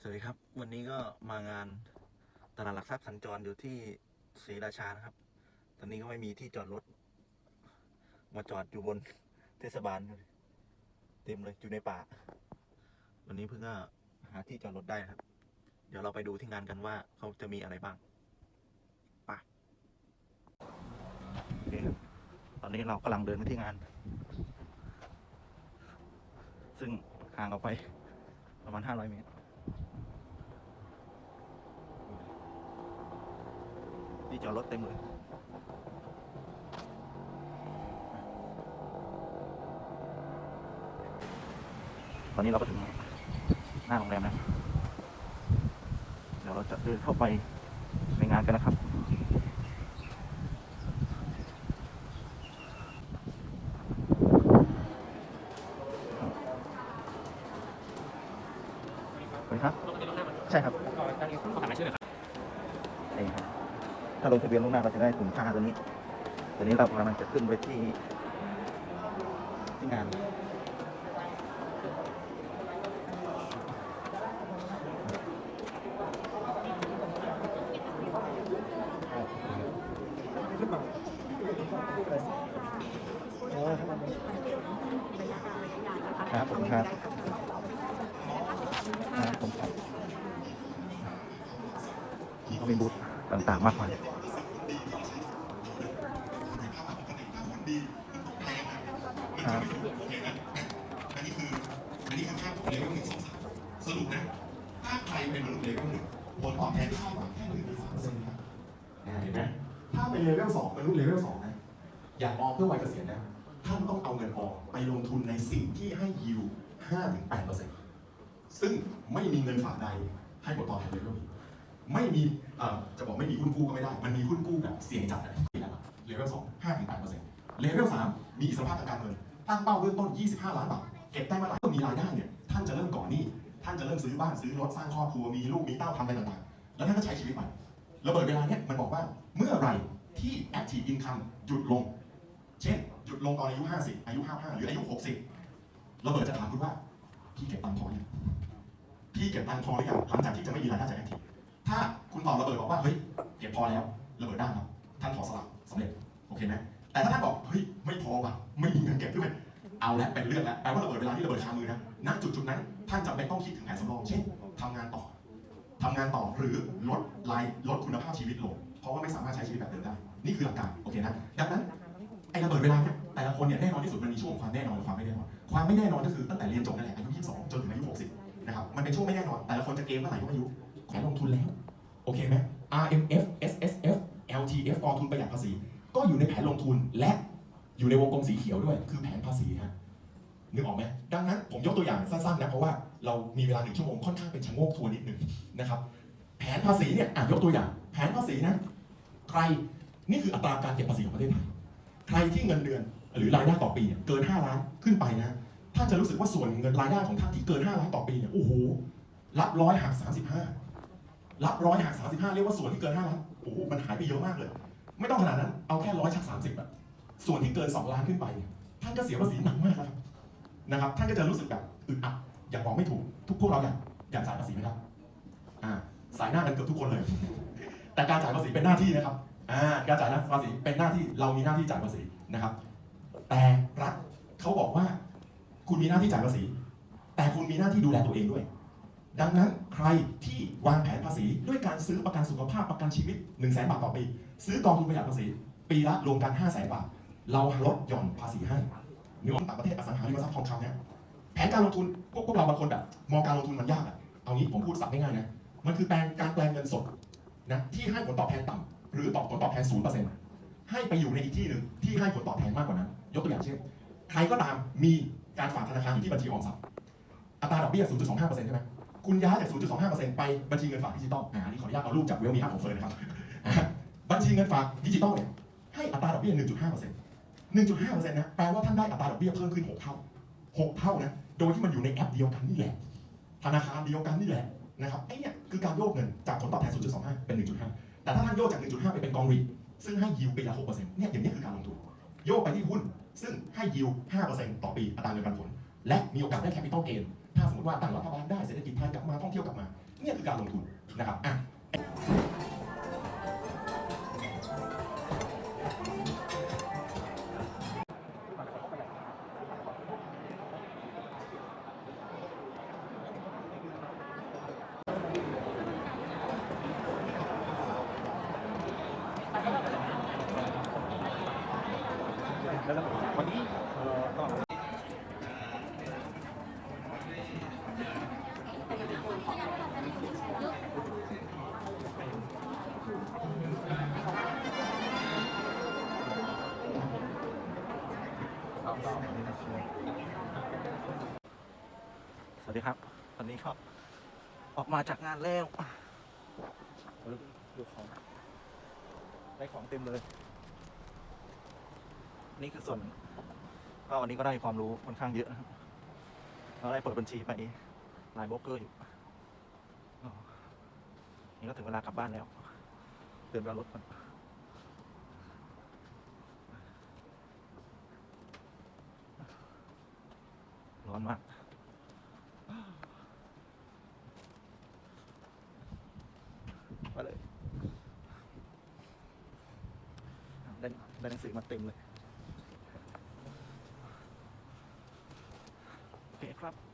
สวัสดีครับ วันนี้ก็มางานตลาดหลักทรัพย์สัญจรอยู่ที่ศรีราชานะครับ ตอนนี้ก็ไม่มีที่จอดรถ มาจอดอยู่บนเทศบาลเต็มเลยอยู่ในป่า วันนี้เพิ่งก็หาที่จอดรถได้ครับ เดี๋ยวเราไปดูที่งานกันว่าเขาจะมีอะไรบ้างไป่ะโอเคครับตอนนี้เรากำลังเดินไปที่งาน ซึ่งห่างออกไปประมาณ500เมตร ที่จอดรถเต็มเลยตอนนี้เราก็ถึงหน้าโรงแรมแล้วเดี๋ยวเราจะเดินเข้าไปในงานกันนะครับสวัสดีครับ ใช่ครับนี่ครับ ถ้าลงทะเบียนล่วงหน้าเราจะได้ถุงผ้าตัวนี้ ตัวนี้เรากำลังจะขึ้นไปที่ที่งานครับผมครับครับผมครับเขามีบูธ ต่างๆมากมายครับอันนี้คือนนี้คือค่าของเลเวลหนึ่งสองสรุปนะถ้าใครเป็นมนุษย์เลเวลหนึ่งผลตอบแทนที่คาดหวังแค่หนึ่งถึงสามเปอร์เซ็นต์ครับเห็นไหมถ้าเป็นเลเวลสองเป็นมนุษย์เลเวลสองนะอยากออมเพื่อวัยเกษียณนะท่านต้องเอาเงินออมไปลงทุนในสิ่งที่ให้ยิวห้าถึงแปดเปอร์เซ็นต์ซึ่งไม่มีเงินฝากใดให้ผลตอบแทนเลเวลนี้ ไม่มีเอ่อจะบอกไม่มีหุ้นกู้ก็ไม่ได้ มันมีหุ้นกู้แบบเสี่ยงจัดอะไรเลเวลสองห้าถึงแปดเปอร์เซ็นต์เลเวลสามมีอิสรภาพทางการเงิน ตั้งเป้าเบื้องต้น 25 ล้านบาท เก็บได้เมื่อไหร่ก็มีรายได้เนี่ย ท่านจะเริ่มก่อนหนี้ ท่านจะเริ่มซื้อบ้านซื้อรถสร้างครอบครัว มีลูกมีเต้าทำอะไรต่างๆ แล้วท่านก็ใช้ชีวิตไประเบิดเวลาเนี่ยมันบอกว่า เมื่อไหรที่ active income หยุดลง เช่น หยุดลงตอนอายุ 50 อายุ 55 หรืออายุ 60 ระเบิดจะถามคุณว่า พี่เก็บตังค์พอหรือยังพี่เก็บตังค์พอหรือยังหลังจากที่จะไม่มีรายได้จาก active ถ้าคุณตอบระเบิดบอกว่าเฮ้ยเก็บพอแล้วระเบิดได้ครับท่านถอดสลักสำเร็จโอเคไหมแต่ถ้าท่านบอกเฮ้ยไม่พอว่ะไม่มีเงินเก็บด้วยเอาและเป็นเรื่องแล้วแปลว่าระเบิดเวลาที่ระเบิดคามือนะณจุดจุดๆนั้นท่านจำเป็นต้องคิดถึงแผนสำรองเช่นทำงานต่อทำงานต่อหรือลดรายลดคุณภาพชีวิตลงเพราะว่าไม่สามารถใช้ชีวิตแบบเดิมได้ นี่คือหลักการโอเคนะดังนั้นไอ้ระเบิดเวลาเนี่ยแต่ละคนเนี่ยแน่นอนที่สุดมันมีช่วงความแน่นอนและความไม่แน่นอนความไม่แน่นอนก็คือตั้งแต่เรียนจบนั่นแหละอายุ22จนถึงอายุ60นะครับมันเป็นช่วงไม่แน่นอนแต่ละคนจะเกมเมื่อไหร่ก็ไม่รู้ ขอลงทุนแล้ว โอเคไหม RMF SSF LTF กองทุนประหยัดภาษี ก็อยู่ในแผนลงทุนและอยู่ในวงกลมสีเขียวด้วย คือแผนภาษีฮะนึกออกไหมดังนั้นผมยกตัวอย่างสั้นๆนะเพราะว่าเรามีเวลาหนึ่งชั่วโมงค่อนข้างเป็นชะโงกทัวร์นิดนึงนะครับแผนภาษีเนี่ยอะยกตัวอย่าง แผนภาษีนะใครนี่คืออัตราการเก็บภาษีของประเทศไทยใครที่เงินเดือนหรือรายได้ต่อปีเนี่ยเกิน 5 ล้านขึ้นไปนะท่านจะรู้สึกว่าส่วนเงินรายได้ของท่านที่เกิน 5 ล้านต่อปีเนี่ยโอ้โหรับร้อยหัก35 รับร้อยหัก35เรียกว่าส่วนที่เกิน5ล้านโอ้โหมันหายไปเยอะมากเลย ไม่ต้องขนาดนั้น เอาแค่ร้อยชัก30อะส่วนที่เกิน2ล้านขึ้นไปเนี่ยท่านก็เสียภาษีหนักมากครับนะครับ ท่านก็จะรู้สึกแบบอึดอัดอยากบอกไม่ถูก ทุกพวกเราอยากอยากจ่ายภาษีไหมครับอ่าสายหน้ากันเกือบทุกคนเลย แต่การจ่ายภาษีเป็นหน้าที่นะครับอ่าการจ่ายภาษีเป็นหน้าที่เรามีหน้าที่จ่ายภาษีนะครับ แต่รัฐเขาบอกว่า คุณมีหน้าที่จ่ายภาษี แต่คุณมีหน้าที่ดูแลตัวเองด้วย ดังนั้นใครที่วางแผนภาษีด้วยการซื้อประกันสุขภาพประกันชีวิต1นึ่งแสนบาทต่อปี ซื้อกองทุนประหยัดภาษี ปีละรวมกัน 5 0 0แสนบาท เราลดหย่อนภาษีให้นึกออต่างประเทศอสังหาริมทรัพย์ทองคำเนี่ยแผนการลงทุนพวกพวกเราบางคนแบบมองการลงทุนมันยากอะเอางี้ผมพูดสับง่ายๆนะมันคือแปลงการแปลงเงินสดนะที่ให้ผลตอบแทนต่ำหรือตอบผลตอบแทนศูนย์เปอร์เซ็นต์ให้ไปอยู่ในอีกที่หนึ่งที่ให้ผลตอบแทนมากกว่านั้น ยกตัวอย่างเช่น ใครก็ตามมีการฝากธนาคารอยู่ที่บัญชีออมทรัพย์อัตราดอกเบี้ย 0.25%ใช่ไหม คุณย้ายจาก 0.25%ไปบัญชีเงินฝากดิจิตอลอ่าอันนี่ขออนุญาตเอารูปจากเวลมีอัพของเฟิร์นนะครับอ่าบัญชีเงินฝากดิจิตอลเนี่ยให้อัตราดอกเบี้ย 1.5% 1.5%นะแปลว่าท่านได้อัตราดอกเบี้ยเพิ่มขึ้น 6 เท่า 6 เท่านะโดยที่มันอยู่ในแอปเดียวกันนี่แหละ ธนาคารเดียวกันนี่แหละนะครับไอ้เนี่ยคือการโยกเงินจากผลตอบแทน 0.25 เป็น 1.5 แต่ถ้าท่านโยกจาก 1.5 ไปเป็นกองรีซึ่งให้ยิวปีละ 6%เนี่ยอย่างนี้คือการลงทุนโยกไปที่หุ้นซึ่งให้ยิว5%ต่อปีอัตราเงินปันผล และมีโอกาสได้แคปิตอลเกน ถ้าสมมติว่าตั้งรัฐบาลได้เศรษฐกิจไทยกลับมาท่องเที่ยวกลับมา เนี่ยคือการลงทุนนะครับอะวันนี้ วัสดีครับวันนี้ก็ออกมาจากงานแล้วดูของได้ของเต็มเลย นี่คือส่วนก็วันนี้ก็ได้ความรู้ค่อนข้างเยอะเราได้เปิดบัญชีไปหลายโบรกเกอร์อยู่นี่ก็ถึงเวลากลับบ้านแล้วเดินไปเอารถก่อนร้อนมากไปเลย ได้ได้หนังสือมาเต็มเลยโอเคครับ